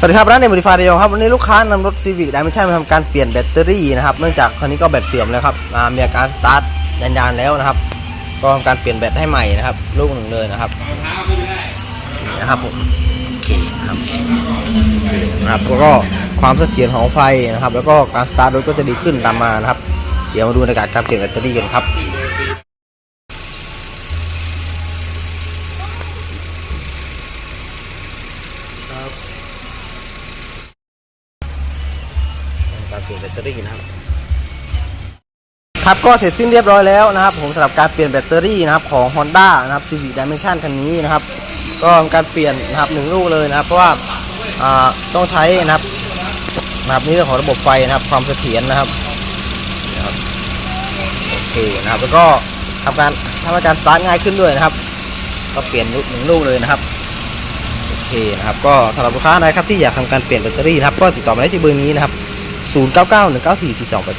สวัสดีครับร้านเนบริฟาเดียวครับวันนี้ลูกค้านำรถ Civic Dimension มาทำการเปลี่ยนแบตเตอรี่นะครับเนื่องจากคันนี้ก็แบตเสื่อมแล้วครับมีอาการสตาร์ทยานๆแล้วนะครับ ก็ทำการเปลี่ยนแบตให้ใหม่นะครับ ลูกหนึ่งเลยนะครับนะครับผมโอเคนะครับนะครับแล้วก็ความเสถียรของไฟนะครับ แล้วก็การสตาร์ทรถก็จะดีขึ้นตามมานะครับ เดี๋ยวมาดูในการการเปลี่ยนแบตเตอรี่กันครับการ เปลี่ยนแบตเตอรี่นะครับครับก็เสร็จสิ้นเรียบร้อยแล้วนะครับ ผมสำหรับการเปลี่ยนแบตเตอรี่นะครับของ Honda นะครับ Civic Dimension คันนี้นะครับ ก็การเปลี่ยนนะครับหนึ่งลูกเลยนะครับ เพราะว่าต้องใช้นะครับนะครับนี่เรื่องของระบบไฟนะครับ ความเสถียรนะครับโอเคนะครับแล้วก็ทำการทำให้การสตาร์ทง่ายขึ้นด้วยนะครับ ก็เปลี่ยนลูกหนึ่งลูกเลยนะครับโอเคนะครับ ก็สำหรับลูกค้านะครับที่อยากทำการเปลี่ยนแบตเตอรี่นะครับ ก็ติดต่อมาได้ที่เบอร์นี้นะครับ 0 9 9 1 9 4 4 2 8 9